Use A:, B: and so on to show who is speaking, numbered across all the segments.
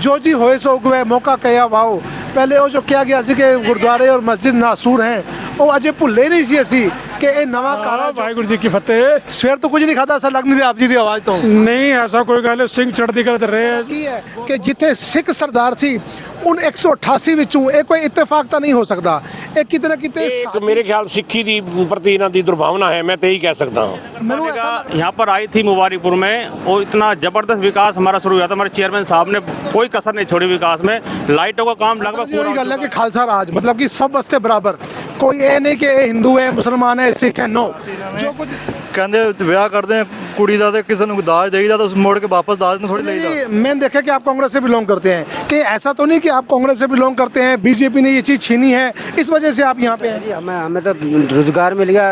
A: ਜੋ ਜੀ ਹੋਏ ਸੋ ਗਵੇ ਮੌਕਾ ਕਹਿਆ ਵਾਓ। ਪਹਿਲੇ ਉਹ ਜੋ ਕਿਹਾ ਗਿਆ ਸੀ ਕਿ ਗੁਰਦੁਆਰੇ ਔਰ ਮਸਜਿਦ ਨਾਸੂਰ ਹੈ ਉਹ ਅਜੇ ਭੁੱਲੇ ਨਹੀਂ ਸੀ ਅਸੀਂ ਕਿ ਇਹ ਨਵਾਂ ਕਾਰਾ
B: ਵਾਹਿਗੁਰੂ ਜੀ ਕੀ ਫਤਿਹ।
A: ਸਵੇਰ ਤੋਂ ਕੁਝ ਨਹੀਂ ਖਾਦਾ ਅਸਰ ਲੱਗ ਨਹੀਂ ਰਿਹਾ ਆਪ ਜੀ ਦੀ ਆਵਾਜ਼ ਤੋਂ।
B: ਨਹੀਂ ਐਸਾ ਕੋਈ ਗੱਲ ਸਿੰਘ ਚੜ੍ਹਦੀ ਕਲਾ ਤੇ ਰਹੇ
A: ਹੈ ਕਿ ਜਿੱਥੇ ਸਿੱਖ ਸਰਦਾਰ ਸੀ ਉਨ 188 ਵਿੱਚੋਂ ਇਹ ਕੋਈ ਇਤਫਾਕ ਤਾਂ ਨਹੀਂ ਹੋ ਸਕਦਾ ਇਹ ਕਿਤੇ ਨਾ ਕਿਤੇ
C: एक मेरे ख्याल सिक्खी दी प्रति इन्हों की दुर्भावना है मैं तो यही कह सकता हूँ
A: ਮੈਨੂੰ
D: का
A: ऐसा-
D: यहाँ पर आई थी मुबारकपुर में और इतना जबरदस्त विकास हमारा शुरू हुआ था हमारे चेयरमैन साहब ने कोई कसर नहीं छोड़ी विकास में लाइटों का काम लगभग
A: ਜੀ ਉਹੀ
D: पूरा
A: ਗੱਲ ਹੈ ਕਿ ਖਾਲਸਾ ਰਾਜ ਮਤਲਬ ਕਿ ਸਭ ਵਾਸਤੇ ਬਰਾਬਰ ਕੋਈ ਇਹ ਨਹੀਂ ਕਿ ਇਹ ਹਿੰਦੂ ਹੈ ਮੁਸਲਮਾਨ ਹੈ ਸਿੱਖ ਹੈ ਨੋ ਜੋ ਕੁਝ
E: ਕਹਿੰਦੇ ਵਿਆਹ ਕਰਦੇ ਆ ਕੁੜੀ ਦਾ ਤੇ ਕਿਸੇ ਨੂੰ ਦਾਜ ਦੇਈਦਾ ਤਾਂ ਮੁੜ ਕੇ ਵਾਪਸ ਦਾਜ ਨੂੰ ਥੋੜੀ ਲਈਦਾ
A: नहीं, मैंने देखा कि आप कांग्रेस से बिलोंग करते हैं कि ऐसा तो नहीं कि आप कांग्रेस से बिलोंग करते हैं बीजेपी ने ये चीज़ छीनी है इस वजह से आप यहाँ पे हैं
F: जी, हमें हमें तो रोजगार मिल गया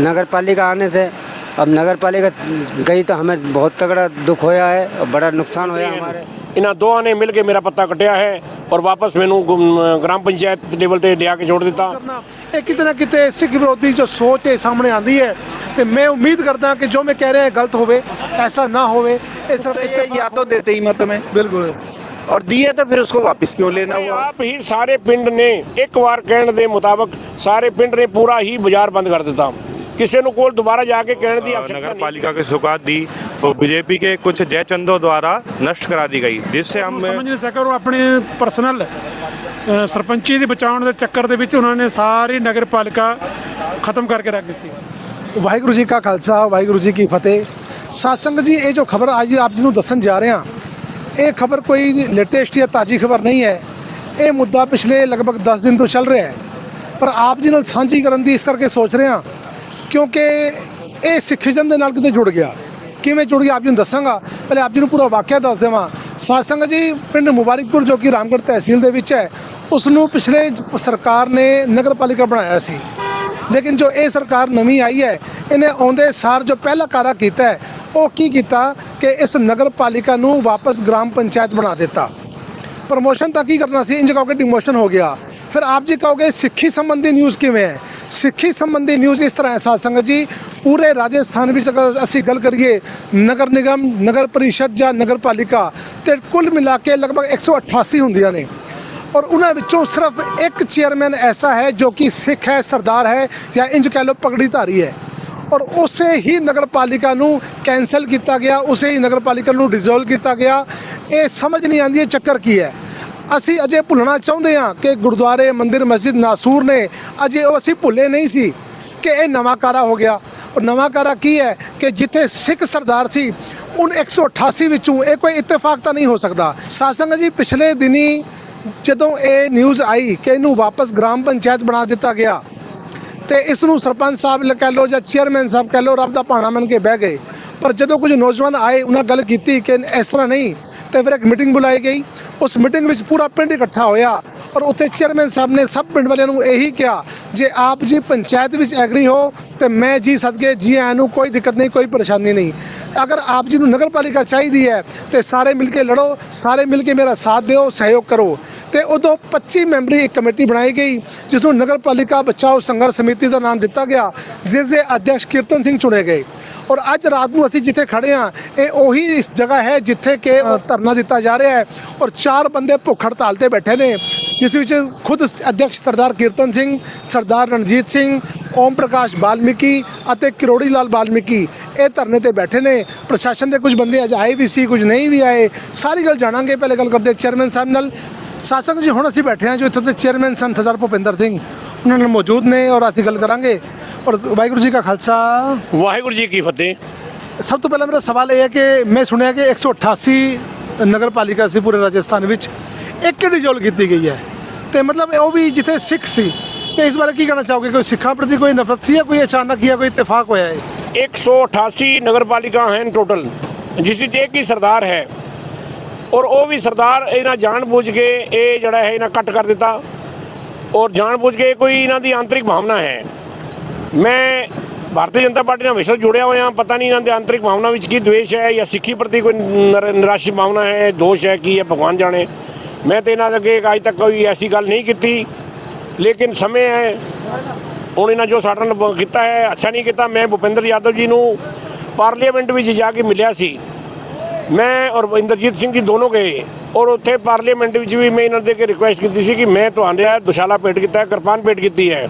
F: नगर पालिका आने से अब नगर पालिका गई तो हमें बहुत तगड़ा दुख होया है और बड़ा नुकसान होया हमारे
C: इन्हों दोवां ने मिल के मेरा पत्ता कटिया है और वापस मैनू ग्राम पंचायत लेवल ਤੇ ਲਿਆ ਕੇ ਛੋੜ ਦਿੱਤਾ
A: करना ਇਹ ਕਿਤੇ ਨਾ ਕਿਤੇ ਸਿੱਖ ਵਿਰੋਧੀ ਜੋ ਸੋਚ ਹੈ ਸਾਹਮਣੇ ਆਂਦੀ ਹੈ ਤੇ ਮੈਂ ਉਮੀਦ ਕਰਦਾ ਕਿ ਜੋ ਮੈਂ ਕਹਿ ਰਿਹਾ ਗਲਤ ਹੋਵੇ ਐਸਾ ਨਾ ਹੋਵੇ ਇਹ ਸਿਰਫ
G: तो ये या तो देते ही मत में
A: ਬਿਲਕੁਲ
G: और दिए तो फिर उसको वापस क्यों लेना हुआ
C: ਆਪ ਹੀ ਸਾਰੇ ਪਿੰਡ ਨੇ ਇੱਕ ਵਾਰ ਕਹਿਣ ਦੇ ਮੁਤਾਬਕ ਸਾਰੇ ਪਿੰਡ ਨੇ ਪੂਰਾ ਹੀ ਬਾਜ਼ਾਰ ਬੰਦ ਕਰ ਦਿੱਤਾ ਕਿਸੇ ਨੂੰ ਕੋਲ ਦੁਬਾਰਾ ਜਾ ਕੇ ਕਹਿਣ ਦੀ आवश्यकता
H: नगर
C: नहीं
H: पालिका की सौगात दी वो बीजेपी के कुछ जयचंदों द्वारा नष्ट करा दी गई जिससे हम
B: ਸਮਝ ਨਹੀਂ ਸਕਿਆ ਉਹ ਆਪਣੇ ਪਰਸਨਲ ਸਰਪੰਚੀ ਦੀ ਬਚਾਉਣ ਦੇ ਚੱਕਰ ਦੇ ਵਿੱਚ ਉਹਨਾਂ ਨੇ ਸਾਰੀ ਨਗਰ ਪਾਲਿਕਾ ਖਤਮ ਕਰਕੇ ਰੱਖ ਦਿੱਤੀ
A: ਵਾਹਿਗੁਰੂ ਜੀ ਕਾ ਖਾਲਸਾ ਵਾਹਿਗੁਰੂ ਜੀ ਕੀ ਫਤਿਹ ਸਾਸੰਗ ਜੀ ਇਹ ਜੋ ਖਬਰ ਅੱਜ ਆਪ ਜੀ ਨੂੰ ਦੱਸਣ ਜਾ ਰਹੇ ਹਾਂ ਇਹ ਖਬਰ ਕੋਈ ਲੇਟੈਸਟ ਜਾਂ ਤਾਜੀ ਖਬਰ ਨਹੀਂ ਹੈ ਇਹ ਮੁੱਦਾ ਪਿਛਲੇ ਲਗਭਗ 10 ਦਿਨ ਤੋਂ ਚੱਲ ਰਿਹਾ ਹੈ ਪਰ ਆਪ ਜੀ ਨਾਲ ਸਾਂਝੀ ਕਰਨ ਦੀ ਇਸ ਕਰਕੇ ਸੋਚ ਰਹੇ ਹਾਂ ਕਿਉਂਕਿ ਇਹ ਸਿੱਖੀਜ਼ਮ ਦੇ ਨਾਲ ਕਿਤੇ ਜੁੜ ਗਿਆ। ਕਿਵੇਂ ਜੁੜ ਗਿਆ ਆਪ ਜੀ ਨੂੰ ਦੱਸਾਂਗਾ। ਪਹਿਲੇ ਆਪ ਜੀ ਨੂੰ ਪੂਰਾ ਵਾਕਿਆ ਦੱਸ ਦੇਵਾਂ। ਸਾਸੰਗ ਜੀ, ਪਿੰਡ ਮੁਬਾਰਕਪੁਰ ਜੋ ਕਿ ਰਾਮਗੜ੍ਹ ਤਹਿਸੀਲ ਦੇ ਵਿੱਚ ਹੈ ਉਸ ਨੂੰ ਪਿਛਲੇ ਸਰਕਾਰ ਨੇ ਨਗਰ ਪਾਲਿਕਾ ਬਣਾਇਆ ਸੀ। ਲੇਕਿਨ ਜੋ ਇਹ ਸਰਕਾਰ ਨਵੀਂ ਆਈ ਹੈ, ਇਹਨੇ ਆਉਂਦੇ ਸਾਰ ਜੋ ਪਹਿਲਾ ਕਾਰਾ ਕੀਤਾ ਹੈ, ਉਹ ਕੀ ਕੀਤਾ ਕਿ ਇਸ ਨਗਰ ਪਾਲਿਕਾ ਨੂੰ ਵਾਪਸ ਗ੍ਰਾਮ ਪੰਚਾਇਤ ਬਣਾ ਦਿੱਤਾ। ਪ੍ਰਮੋਸ਼ਨ ਤਾਂ ਕੀ ਕਰਨਾ ਸੀ? ਇੰਜ ਕਹੋਗੇ ਡਿਮੋਸ਼ਨ ਹੋ ਗਿਆ। ਫਿਰ ਆਪ ਜੀ ਕਹੋਗੇ, ਸਿੱਖੀ ਸੰਬੰਧੀ ਨਿਊਜ਼ ਕਿਵੇਂ ਹੈ? ਸਿੱਖੀ ਸੰਬੰਧੀ ਨਿਊਜ਼ ਇਸ ਤਰ੍ਹਾਂ ਹੈ, ਸਾਧ ਸੰਗਤ ਜੀ, ਪੂਰੇ ਰਾਜਸਥਾਨ ਵਿੱਚ ਅਗਰ ਅਸੀਂ ਗੱਲ ਕਰੀਏ, ਨਗਰ ਨਿਗਮ, ਨਗਰ ਪਰਿਸ਼ਦ ਜਾਂ ਨਗਰ ਪਾਲਿਕਾ, ਤੇ ਕੁੱਲ ਮਿਲਾ ਕੇ ਲਗਭਗ 188 ਹੁੰਦੀਆਂ ਨੇ। ਔਰ ਉਹਨਾਂ ਵਿੱਚੋਂ ਸਿਰਫ ਇੱਕ ਚੇਅਰਮੈਨ ਐਸਾ ਹੈ ਜੋ ਕਿ ਸਿੱਖ ਹੈ, ਸਰਦਾਰ ਹੈ ਜਾਂ ਇੰਜ ਕਹਿ ਲਓ ਪਗੜੀ ਧਾਰੀ ਹੈ। ਔਰ ਉਸੇ ਹੀ ਨਗਰ ਪਾਲਿਕਾ ਨੂੰ ਕੈਨਸਲ ਕੀਤਾ ਗਿਆ, ਉਸੇ ਹੀ ਨਗਰ ਪਾਲਿਕਾ ਨੂੰ ਡਿਸੋਲਵ ਕੀਤਾ ਗਿਆ। ਇਹ ਸਮਝ ਨਹੀਂ ਆਉਂਦੀ ਇਹ ਚੱਕਰ ਕੀ ਹੈ। ਅਸੀਂ ਅਜੇ ਭੁੱਲਣਾ ਚਾਹੁੰਦੇ ਹਾਂ ਕਿ ਗੁਰਦੁਆਰੇ ਮੰਦਿਰ ਮਸਜਿਦ ਨਾਸੂਰ ਨੇ ਅਜੇ ਉਹ ਅਸੀਂ ਭੁੱਲੇ ਨਹੀਂ ਸੀ ਕਿ ਇਹ ਨਵਾਂ ਕਾਰਾ ਹੋ ਗਿਆ। ਔਰ ਨਵਾਂ ਕਾਰਾ ਕੀ ਹੈ ਕਿ ਜਿੱਥੇ ਸਿੱਖ ਸਰਦਾਰ ਸੀ ਉਨ 188 ਵਿੱਚੋਂ ਇਹ ਕੋਈ ਇਤਫਾਕ ਤਾਂ ਨਹੀਂ ਹੋ ਸਕਦਾ। ਸਾਸੰਗ ਜੀ, ਪਿਛਲੇ ਦਿਨੀ ਜਦੋਂ ਇਹ ਨਿਊਜ਼ ਆਈ ਕਿ ਇਹਨੂੰ ਵਾਪਸ ਗ੍ਰਾਮ ਪੰਚਾਇਤ ਬਣਾ ਦਿੱਤਾ ਗਿਆ ਤੇ ਇਸ ਨੂੰ ਸਰਪੰਚ ਸਾਹਿਬ ਕਹਿ ਲਓ ਜਾਂ ਚੇਅਰਮੈਨ ਸਾਹਿਬ ਕਹਿ ਲਓ, ਰੱਬ ਦਾ ਭਾਣਾ ਮੰਨ ਕੇ ਬਹਿ ਗਏ। ਪਰ ਜਦੋਂ ਕੁਝ ਨੌਜਵਾਨ ਆਏ, ਉਹਨਾਂ ਗੱਲ ਕੀਤੀ ਕਿ ਇਸ ਤਰ੍ਹਾਂ ਨਹੀਂ, ਤੇ ਫਿਰ ਇੱਕ ਮੀਟਿੰਗ ਬੁਲਾਈ ਗਈ। ਉਸ ਮੀਟਿੰਗ ਵਿੱਚ ਪੂਰਾ ਪਿੰਡ ਇਕੱਠਾ ਹੋਇਆ ਔਰ ਉੱਥੇ ਚੇਅਰਮੈਨ ਸਾਹਿਬ ਨੇ ਸਭ ਪਿੰਡ ਵਾਲਿਆਂ ਨੂੰ ਇਹੀ ਕਿਹਾ, ਜੇ ਆਪ ਜੀ ਪੰਚਾਇਤ ਵਿੱਚ ਐਗਰੀ ਹੋ, ਤੇ ਮੈਂ ਜੀ ਸਦਕੇ ਜੀ ਆਇਆਂ ਨੂੰ ਕੋਈ ਦਿੱਕਤ ਨਹੀਂ, ਕੋਈ ਪਰੇਸ਼ਾਨੀ ਨਹੀਂ। ਅਗਰ ਆਪ ਜੀ ਨੂੰ ਨਗਰ ਪਾਲਿਕਾ ਚਾਹੀਦੀ ਹੈ, ਤੇ ਸਾਰੇ ਮਿਲ ਕੇ ਲੜੋ, ਸਾਰੇ ਮਿਲ ਕੇ ਮੇਰਾ ਸਾਥ ਦਿਓ, ਸਹਿਯੋਗ ਕਰੋ। ਤੇ ਉਦੋਂ 25 ਮੈਂਬਰੀ ਇੱਕ ਕਮੇਟੀ ਬਣਾਈ ਗਈ ਜਿਸ ਨੂੰ ਨਗਰ ਪਾਲਿਕਾ ਬਚਾਓ ਸੰਘਰਸ਼ ਸਮਿਤੀ ਦਾ ਨਾਮ ਦਿੱਤਾ ਗਿਆ ਜਿਸ ਦੇ ਅਧਿਕਸ਼ ਕੀਰਤਨ ਸਿੰਘ ਚੁਣੇ ਗਏ। ਔਰ ਅੱਜ ਰਾਤ ਨੂੰ ਅਸੀਂ ਜਿੱਥੇ ਖੜੇ ਹਾਂ, ਇਹ ਉਹੀ ਇਸ ਜਗ੍ਹਾ ਹੈ ਜਿੱਥੇ ਕਿ ਧਰਨਾ ਦਿੱਤਾ ਜਾ ਰਿਹਾ ਹੈ। ਔਰ ਚਾਰ ਬੰਦੇ ਭੁੱਖ ਹੜਤਾਲ ਤੇ ਬੈਠੇ ਨੇ, ਜਿਸ ਵਿੱਚ ਖੁਦ ਅਧਿਕਸ਼ ਸਰਦਾਰ ਕੀਰਤਨ ਸਿੰਘ, ਸਰਦਾਰ ਰਣਜੀਤ ਸਿੰਘ, ਓਮ ਪ੍ਰਕਾਸ਼ ਬਾਲਮੀਕੀ ਅਤੇ ਕਿਰੋੜੀ ਲਾਲ ਬਾਲਮਿਕੀ ਇਹ ਧਰਨੇ ਤੇ ਬੈਠੇ ਨੇ। ਪ੍ਰਸ਼ਾਸਨ ਦੇ ਕੁਝ ਬੰਦੇ ਅੱਜ ਆਏ ਵੀ ਸੀ, ਕੁਝ ਨਹੀਂ ਵੀ ਆਏ। ਸਾਰੀ ਗੱਲ ਜਾਣਾਂਗੇ। ਪਹਿਲੇ ਗੱਲ ਕਰਦੇ ਚੇਅਰਮੈਨ ਸਾਹਿਬ ਨਾਲ। ਸਾਸੰਗ ਜੀ, ਹੁਣ ਅਸੀਂ ਬੈਠੇ ਹਾਂ ਜੋ ਇੱਥੇ ਦੇ ਚੇਅਰਮੈਨ ਸਨ ਸਰਦਾਰ ਭੁਪਿੰਦਰ ਸਿੰਘ। ਉਹਨਾਂ ਨਾਲ ਮੌਜੂਦ ਨੇ ਔਰ ਅਸੀਂ ਗੱਲ ਕਰਾਂਗੇ। ਔਰ ਵਾਹਿਗੁਰੂ ਜੀ ਕਾ ਖਾਲਸਾ।
C: ਵਾਹਿਗੁਰੂ ਜੀ ਕੀ ਫਤਿਹ।
A: ਸਭ ਤੋਂ ਪਹਿਲਾਂ ਮੇਰਾ ਸਵਾਲ ਇਹ ਹੈ ਕਿ ਮੈਂ ਸੁਣਿਆ ਕਿ 188 ਨਗਰ ਪਾਲਿਕਾ ਸੀ ਪੂਰੇ ਰਾਜਸਥਾਨ ਵਿੱਚ। ਇੱਕ ਡਿਜੋਲ ਕੀਤੀ ਗਈ ਹੈ? ਤੇ ਮਤਲਬ ਉਹ ਵੀ ਜਿੱਥੇ ਸਿੱਖ ਸੀ। ਤੇ ਇਸ ਬਾਰੇ ਕੀ ਕਹਿਣਾ ਚਾਹੋਗੇ? ਕੋਈ ਸਿੱਖਾਂ ਪ੍ਰਤੀ ਕੋਈ ਨਫ਼ਰਤ ਸੀ ਜਾਂ ਕੋਈ ਅਚਾਨਕ ਜਾਂ ਕੋਈ ਇਤਫਾਕ ਹੋਇਆ ਹੈ?
C: 188 ਨਗਰਪਾਲਿਕਾ ਹਨ ਟੋਟਲ ਜਿਸ ਵਿੱਚ ਇੱਕ ਹੀ ਸਰਦਾਰ ਹੈ। ਔਰ ਉਹ ਵੀ ਸਰਦਾਰ ਇਹਨਾਂ ਜਾਣਬੁੱਝ ਕੇ ਇਹ ਜਿਹੜਾ ਹੈ ਇਹਨਾਂ ਕੱਟ ਕਰ ਦਿੱਤਾ। ਔਰ ਜਾਣਬੁੱਝ ਕੇ ਕੋਈ ਇਹਨਾਂ ਦੀ ਆਂਤਰਿਕ ਭਾਵਨਾ ਹੈ। ਮੈਂ ਭਾਰਤੀ ਜਨਤਾ ਪਾਰਟੀ ਨਾਲ ਹਮੇਸ਼ਾ ਜੁੜਿਆ ਹੋਇਆ ਪਤਾ ਨਹੀਂ ਇਹਨਾਂ ਦੇ ਆਂਤਰਿਕ ਭਾਵਨਾ ਵਿੱਚ ਕੀ ਦੁੇਸ਼ ਹੈ ਜਾਂ ਸਿੱਖੀ ਪ੍ਰਤੀ ਕੋਈ ਨਿਰਾਸ਼ੀ ਭਾਵਨਾ ਹੈ, ਦੋਸ਼ ਹੈ ਕੀ ਹੈ, ਭਗਵਾਨ ਜਾਣੇ। ਮੈਂ ਤੇ ਇਹਨਾਂ ਦੇ ਅੱਗੇ ਅੱਜ ਤੱਕ ਕੋਈ ਐਸੀ ਗੱਲ ਨਹੀਂ ਕੀਤੀ। ਲੇਕਿਨ ਸਮੇਂ ਹੈ। ਹੁਣ ਇਹਨਾਂ ਜੋ ਸਾਡੇ ਨਾਲ ਕੀਤਾ ਹੈ, ਅੱਛਾ ਨਹੀਂ ਕੀਤਾ, ਮੈਂ ਭੁਪਿੰਦਰ ਯਾਦਵ ਜੀ ਨੂੰ ਪਾਰਲੀਮੈਂਟ ਵਿੱਚ ਜਾ ਕੇ ਮਿਲਿਆ ਸੀ। ਮੈਂ ਔਰ ਇੰਦਰਜੀਤ ਸਿੰਘ ਜੀ ਦੋਨੋਂ ਗਏ। ਔਰ ਉੱਥੇ ਪਾਰਲੀਮੈਂਟ ਵਿੱਚ ਵੀ ਮੈਂ ਇਹਨਾਂ ਦੇ ਕੇ ਰਿਕੁਐਸਟ ਕੀਤੀ ਸੀ ਕਿ ਮੈਂ ਤੁਹਾਡੇ ਦੁਸ਼ਾਲਾ ਪੇਟ ਕੀਤਾ ਹੈ, ਕਿਰਪਾਨ ਪੇਟ ਕੀਤੀ ਹੈ।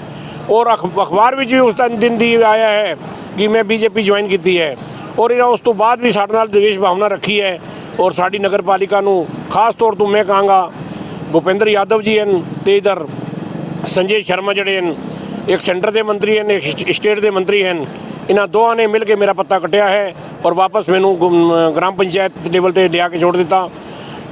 C: ਔਰ ਅਖ- ਅਖਬਾਰ ਵਿੱਚ ਵੀ ਉਸ ਦਿਨ ਦਿਨ ਦੀ ਆਇਆ ਹੈ ਕਿ ਮੈਂ ਬੀਜੇਪੀ ਜੁਆਇਨ ਕੀਤੀ ਹੈ। ਔਰ ਇਹਨਾਂ ਉਸ ਤੋਂ ਬਾਅਦ ਵੀ ਸਾਡੇ ਨਾਲ ਦੇਸ਼ ਭਾਵਨਾ ਰੱਖੀ ਹੈ ਔਰ ਸਾਡੀ ਨਗਰਪਾਲਿਕਾ ਨੂੰ ਖਾਸ ਤੌਰ ਤੋਂ ਮੈਂ ਕਹਾਂਗਾ ਭੁਪਿੰਦਰ ਯਾਦਵ ਜੀ ਹਨ ਤੇ ਇਧਰ ਸੰਜੇ ਸ਼ਰਮਾ ਜਿਹੜੇ ਹਨ, ਇੱਕ ਸੈਂਟਰ ਦੇ ਮੰਤਰੀ ਹਨ, ਇੱਕ ਸਟੇਟ ਦੇ ਮੰਤਰੀ ਹਨ, ਇਹਨਾਂ ਦੋਵਾਂ ਨੇ ਮਿਲ ਕੇ ਮੇਰਾ ਪੱਤਾ ਕੱਟਿਆ ਹੈ ਔਰ ਵਾਪਸ ਮੈਨੂੰ ਗੁਮ- ਗ੍ਰਾਮ ਪੰਚਾਇਤ ਲੈਵਲ ਤੇ ਲਿਆ ਕੇ ਛੋੜ ਦਿੱਤਾ।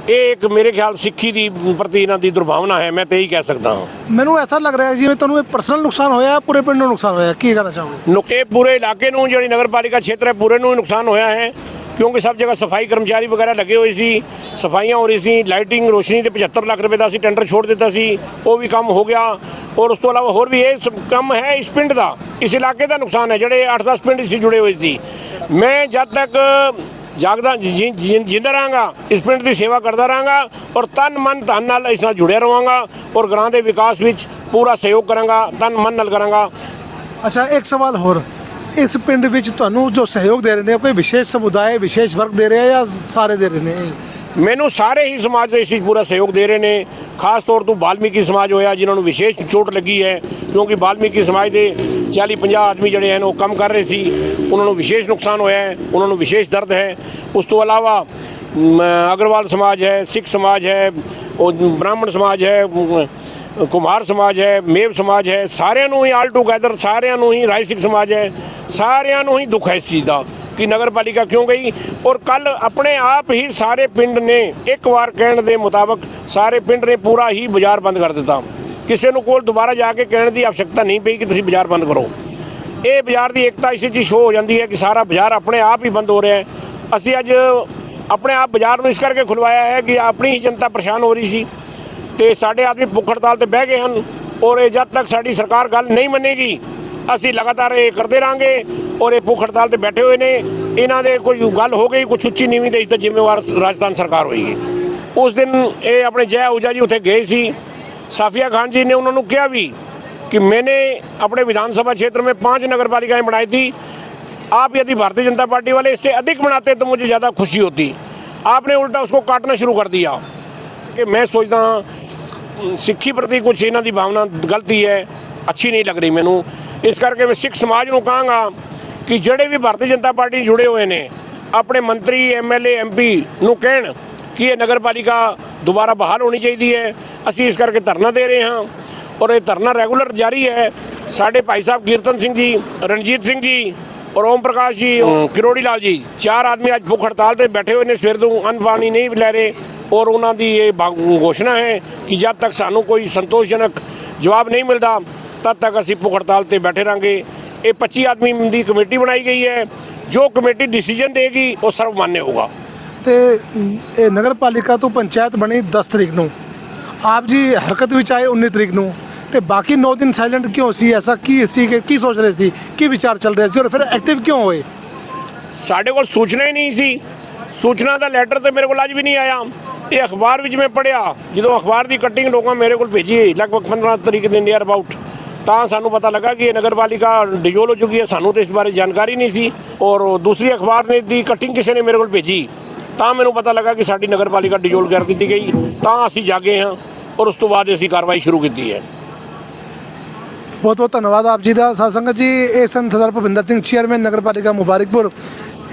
C: ਇਹ ਇੱਕ ਮੇਰੇ ਖਿਆਲ ਸਿੱਖੀ ਦੀ ਪ੍ਰਤੀ ਇਹਨਾਂ ਦੀ ਦੁਰਭਾਵਨਾ ਹੈ ਮੈਂ ਤੇ ਇਹੀ ਕਹਿ ਸਕਦਾ ਹਾਂ।
A: ਮੈਨੂੰ ਐਸਾ ਲੱਗ ਰਿਹਾ ਹੈ ਜਿਵੇਂ ਤੁਹਾਨੂੰ ਇਹ ਪਰਸਨਲ ਨੁਕਸਾਨ ਹੋਇਆ ਪੂਰੇ ਪਿੰਡ ਨੂੰ ਨੁਕਸਾਨ ਹੋਇਆ ਕੀ ਕਹਿਣਾ ਚਾਹੋਗੇ?
C: ਨੁਕਤੇ ਪੂਰੇ ਇਲਾਕੇ ਨੂੰ ਜਿਹੜੀ ਨਗਰਪਾਲਿਕਾ ਖੇਤਰ ਹੈ ਪੂਰੇ ਨੂੰ ਹੀ ਨੁਕਸਾਨ ਹੋਇਆ ਹੈ ਕਿਉਂਕਿ ਸਭ ਜਗ੍ਹਾ ਸਫ਼ਾਈ ਕਰਮਚਾਰੀ ਵਗੈਰਾ ਲੱਗੇ ਹੋਏ ਸੀ ਸਫਾਈਆਂ ਹੋ ਰਹੀ ਸੀ ਲਾਈਟਿੰਗ ਰੋਸ਼ਨੀ ਤੇ 75 ਲੱਖ ਰੁਪਏ ਦਾ ਅਸੀਂ ਟੈਂਡਰ ਛੋੜ ਦਿੱਤਾ ਸੀ ਉਹ ਵੀ ਕੰਮ ਹੋ ਗਿਆ। ਔਰ ਉਸ ਤੋਂ ਇਲਾਵਾ ਹੋਰ ਵੀ ਇਹ ਕੰਮ ਹੈ ਇਸ ਪਿੰਡ ਦਾ ਇਸ ਇਲਾਕੇ ਦਾ ਨੁਕਸਾਨ ਹੈ ਜਿਹੜੇ 8-10 ਪਿੰਡ ਸੀ ਜੁੜੇ ਹੋਏ ਸੀ। ਮੈਂ ਜਦ ਤੱਕ ਜਾਗਦਾ, ਜਿ- ਜਿੰਦਾ ਰਹਾਂਗਾ, ਇਸ ਪਿੰਡ ਦੀ ਸੇਵਾ ਕਰਦਾ ਰਹਾਂਗਾ ਔਰ ਤਨ ਮਨ ਧਨ ਨਾਲ ਇਸ ਨਾਲ ਜੁੜਿਆ ਰਹਾਂਗਾ ਔਰ ਗ੍ਰਾਂ ਦੇ ਵਿਕਾਸ ਵਿੱਚ ਪੂਰਾ ਸਹਿਯੋਗ ਕਰਾਂਗਾ, ਤਨ ਮਨ ਨਾਲ ਕਰਾਂਗਾ।
A: ਅੱਛਾ, ਇੱਕ ਸਵਾਲ ਹੋਰ। ਇਸ ਪਿੰਡ ਵਿੱਚ ਤੁਹਾਨੂੰ ਜੋ ਸਹਿਯੋਗ ਦੇ ਰਹੇ ਨੇ, ਕੋਈ ਵਿਸ਼ੇਸ਼ ਸਮੁਦਾਇ, ਵਿਸ਼ੇਸ਼ ਵਰਗ ਦੇ ਰਿਹਾ ਜਾਂ ਸਾਰੇ ਦੇ ਰਹੇ ਨੇ?
C: ਮੈਨੂੰ ਸਾਰੇ ਹੀ ਸਮਾਜ ਦੇ ਇਸ ਵਿੱਚ ਪੂਰਾ ਸਹਿਯੋਗ ਦੇ ਰਹੇ ਨੇ। ਖਾਸ ਤੌਰ ਤੋਂ ਬਾਲਮੀਕੀ ਸਮਾਜ ਹੋਇਆ, ਜਿਨ੍ਹਾਂ ਨੂੰ ਵਿਸ਼ੇਸ਼ ਚੋਟ ਲੱਗੀ ਹੈ, ਕਿਉਂਕਿ ਬਾਲਮੀਕੀ ਸਮਾਜ ਦੇ 40 50 ਆਦਮੀ ਜਿਹੜੇ ਹਨ, ਉਹ ਕੰਮ ਕਰ ਰਹੇ ਸੀ। ਉਹਨਾਂ ਨੂੰ ਵਿਸ਼ੇਸ਼ ਨੁਕਸਾਨ ਹੋਇਆ ਹੈ, ਉਹਨਾਂ ਨੂੰ ਵਿਸ਼ੇਸ਼ ਦਰਦ ਹੈ। ਉਸ ਤੋਂ ਇਲਾਵਾ ਅਗਰਵਾਲ ਸਮਾਜ ਹੈ, ਸਿੱਖ ਸਮਾਜ ਹੈ, ਉਹ ਬ੍ਰਾਹਮਣ ਸਮਾਜ ਹੈ ਕੁਮਾਰ ਸਮਾਜ ਹੈ, ਮੇਵ ਸਮਾਜ ਹੈ, ਸਾਰਿਆਂ ਨੂੰ ਹੀ ਆਲ ਟੂਗੇਦਰ ਸਾਰਿਆਂ ਨੂੰ ਹੀ ਰਾਈ ਸਿੱਖ ਸਮਾਜ ਹੈ, ਸਾਰਿਆਂ ਨੂੰ ਹੀ ਦੁੱਖ ਹੈ ਇਸ ਚੀਜ਼ ਦਾ। ਕਿ ਨਗਰ ਪਾਲਿਕਾ ਕਿਉਂ ਗਈ? ਔਰ ਕੱਲ ਆਪਣੇ ਆਪ ਹੀ ਸਾਰੇ ਪਿੰਡ ਨੇ ਇੱਕ ਵਾਰ ਕਹਿਣ ਦੇ ਮੁਤਾਬਕ ਸਾਰੇ ਪਿੰਡ ਨੇ ਪੂਰਾ ਹੀ ਬਾਜ਼ਾਰ ਬੰਦ ਕਰ ਦਿੱਤਾ। ਕਿਸੇ ਨੂੰ ਕੋਲ ਦੁਬਾਰਾ ਜਾ ਕੇ ਕਹਿਣ ਦੀ ਆਵਸ਼ਕਤਾ ਨਹੀਂ ਪਈ ਕਿ ਤੁਸੀਂ ਬਾਜ਼ਾਰ ਬੰਦ ਕਰੋ। ਇਹ ਬਾਜ਼ਾਰ ਦੀ ਏਕਤਾ ਇਸੇ ਚੀਜ਼ ਸ਼ੋਅ ਹੋ ਜਾਂਦੀ ਹੈ ਕਿ ਸਾਰਾ ਬਾਜ਼ਾਰ ਆਪਣੇ ਆਪ ਹੀ ਬੰਦ ਹੋ ਰਿਹਾ ਹੈ। ਅਸੀਂ ਅੱਜ ਆਪਣੇ ਆਪ ਬਾਜ਼ਾਰ ਨੂੰ ਇਸ ਕਰਕੇ ਖੁਲਵਾਇਆ ਹੈ ਕਿ ਆਪਣੀ ਹੀ ਜਨਤਾ ਪਰੇਸ਼ਾਨ ਹੋ ਰਹੀ ਸੀ ਤੇ ਸਾਡੇ ਆਦਮੀ ਭੁੱਖ ਹੜਤਾਲ ਤੇ ਬਹਿ ਗਏ ਹਨ। ਔਰ ਇਹ ਜਦ ਤੱਕ ਸਾਡੀ ਸਰਕਾਰ ਗੱਲ ਨਹੀਂ ਮੰਨੇਗੀ ਅਸੀਂ ਲਗਾਤਾਰ ਇਹ ਕਰਦੇ ਰਾਂਗੇ ਔਰ ਇਹ ਭੁੱਖ ਹੜਤਾਲ ਤੇ ਬੈਠੇ ਹੋਏ ਨੇ ਇਹਨਾਂ ਦੇ ਕੋਈ ਗੱਲ ਹੋ ਗਈ ਕੁਛ ਉੱਚੀ ਨੀਵੀਂ ਤੇ ਇਸ ਦਾ ਜ਼ਿੰਮੇਵਾਰ ਰਾਜਸਥਾਨ ਸਰਕਾਰ ਹੋਈ ਉਸ ਦਿਨ ਇਹ ਆਪਣੇ ਜੈ ਊਜਾ ਜੀ ਉੱਥੇ ਗਏ ਸੀ ਸਾਫੀਆ ਖਾਨ जी ने उन्होंने किया भी कि मैंने अपने विधानसभा क्षेत्र में पांच नगर पालिकाएं बनाई थी आप यदि भारतीय जनता पार्टी वाले इससे अधिक बनाते तो मुझे ज़्यादा खुशी होती आपने उल्टा उसको काटना शुरू कर दिया कि मैं सोचता हाँ ਸਿੱਖੀ ਪ੍ਰਤੀ ਕੁਝ ਇਹਨਾਂ ਦੀ ਭਾਵਨਾ ਗਲਤੀ ਹੈ ਅੱਛੀ ਨਹੀਂ ਲੱਗ ਰਹੀ ਮੈਨੂੰ ਇਸ ਕਰਕੇ ਮੈਂ ਸਿੱਖ ਸਮਾਜ ਨੂੰ ਕਹਾਂਗਾ ਕਿ ਜਿਹੜੇ ਵੀ ਭਾਰਤੀ ਜਨਤਾ ਪਾਰਟੀ ਜੁੜੇ ਹੋਏ ਨੇ ਆਪਣੇ ਮੰਤਰੀ ਐਮਐਲਏ ਐਮਪੀ ਨੂੰ ਕਹਿਣ ਕਿ ਇਹ ਨਗਰਪਾਲਿਕਾ ਦੁਬਾਰਾ ਬਹਾਲ ਹੋਣੀ ਚਾਹੀਦੀ ਹੈ। ਅਸੀਂ ਇਸ ਕਰਕੇ ਧਰਨਾ ਦੇ ਰਹੇ ਹਾਂ ਔਰ ਇਹ ਧਰਨਾ ਰੈਗੂਲਰ ਜਾਰੀ ਹੈ। ਸਾਡੇ ਭਾਈ ਸਾਹਿਬ ਕੀਰਤਨ ਸਿੰਘ ਜੀ ਰਣਜੀਤ ਸਿੰਘ ਜੀ ਔਰ ਓਮ ਪ੍ਰਕਾਸ਼ ਜੀ ਕਿਰੋੜੀ ਲਾਲ ਜੀ ਚਾਰ ਆਦਮੀ ਅੱਜ ਭੁੱਖ ਹੜਤਾਲ ਤੇ ਬੈਠੇ ਹੋਏ ਨੇ। ਸਵੇਰ ਤੋਂ ਅੰਨ ਪਾਣੀ ਨਹੀਂ ਲੈ ਰਹੇ ਔਰ ਉਹਨਾਂ ਦੀ ਇਹ ਘੋਸ਼ਣਾ ਹੈ ਕਿ ਜਦ ਤੱਕ ਸਾਨੂੰ ਕੋਈ ਸੰਤੋਸ਼ਜਨਕ ਜਵਾਬ ਨਹੀਂ ਮਿਲਦਾ ਤਦ ਤੱਕ ਅਸੀਂ ਭੁੱਖ ਹੜਤਾਲ ਤੇ ਬੈਠੇ ਰਾਂਗੇ ਇਹ 25 ਆਦਮੀ ਦੀ ਕਮੇਟੀ ਬਣਾਈ ਗਈ ਹੈ। ਜੋ ਕਮੇਟੀ ਡਿਸੀਜਨ ਦੇਗੀ ਉਹ ਸਰਵਮਾਨਯ ਹੋਗਾ
A: ਤੇ ਇਹ ਨਗਰ ਪਾਲਿਕਾ ਤੋਂ ਪੰਚਾਇਤ ਬਣੀ 10 ਤਰੀਕ ਨੂੰ। ਆਪ ਜੀ ਹਰਕਤ ਵਿੱਚ ਆਏ 19 ਤਰੀਕ ਨੂੰ। ਤੇ ਬਾਕੀ 9 ਦਿਨ ਸਾਇਲੈਂਟ ਕਿਉਂ ਸੀ? ਐਸਾ ਕੀ ਸੀ ਕਿ ਕੀ ਸੋਚ ਰਹੇ ਸੀ? ਕੀ ਵਿਚਾਰ ਚੱਲ ਰਿਹਾ ਸੀ? ਔਰ ਫਿਰ ਐਕਟਿਵ ਕਿਉਂ ਹੋਏ?
C: ਸਾਡੇ ਕੋਲ ਸੂਚਨਾ ਹੀ ਨਹੀਂ ਸੀ। ਸੂਚਨਾ ਦਾ ਲੈਟਰ ਤੇ ਮੇਰੇ ਕੋਲ ਅੱਜ ਵੀ ਨਹੀਂ ਆਇਆ। ਇਹ ਅਖਬਾਰ ਵਿੱਚ ਮੈਂ ਪੜਿਆ ਜਦੋਂ ਅਖਬਾਰ ਦੀ ਕਟਿੰਗ ਲੋਕਾਂ ਮੇਰੇ ਕੋਲ ਭੇਜੀ ਲਗਭਗ 15 ਤਰੀਕ ਦੇ ਨੀਅਰ ਅਬਾਊਟ ਤਾਂ ਸਾਨੂੰ ਪਤਾ ਲੱਗਾ ਕਿ ਇਹ ਨਗਰਪਾਲਿਕਾ ਡਿਜੋਲ ਹੋ ਚੁੱਕੀ ਹੈ। ਸਾਨੂੰ ਤੇ ਇਸ ਬਾਰੇ ਜਾਣਕਾਰੀ ਨਹੀਂ ਸੀ ਔਰ ਦੂਸਰੀ ਅਖਬਾਰ ਨੇ ਦੀ ਕਟਿੰਗ ਕਿਸੇ ਨੇ ਮੇਰੇ ਕੋਲ ਭੇਜੀ। ਤਾਂ ਮੈਨੂੰ ਪਤਾ ਲੱਗਾ ਕਿ ਸਾਡੀ ਨਗਰਪਾਲਿਕਾ ਡਿਜੋਲ ਕਰ ਦਿੱਤੀ ਗਈ। ਤਾਂ ਅਸੀਂ ਜਾਗੇ ਹਾਂ ਔਰ ਉਸ ਤੋਂ ਬਾਅਦ ਅਸੀਂ ਕਾਰਵਾਈ ਸ਼ੁਰੂ ਕੀਤੀ ਹੈ।
A: ਬਹੁਤ ਬਹੁਤ ਧੰਨਵਾਦ ਆਪ ਜੀ ਦਾ। ਸਾਧ ਸੰਗਤ ਜੀ, ਇਹ ਸਨ ਸਰਦਾਰ ਭੁਪਿੰਦਰ ਸਿੰਘ ਚੇਅਰਮੈਨ ਨਗਰ ਪਾਲਿਕਾ ਮੁਬਾਰਕਪੁਰ।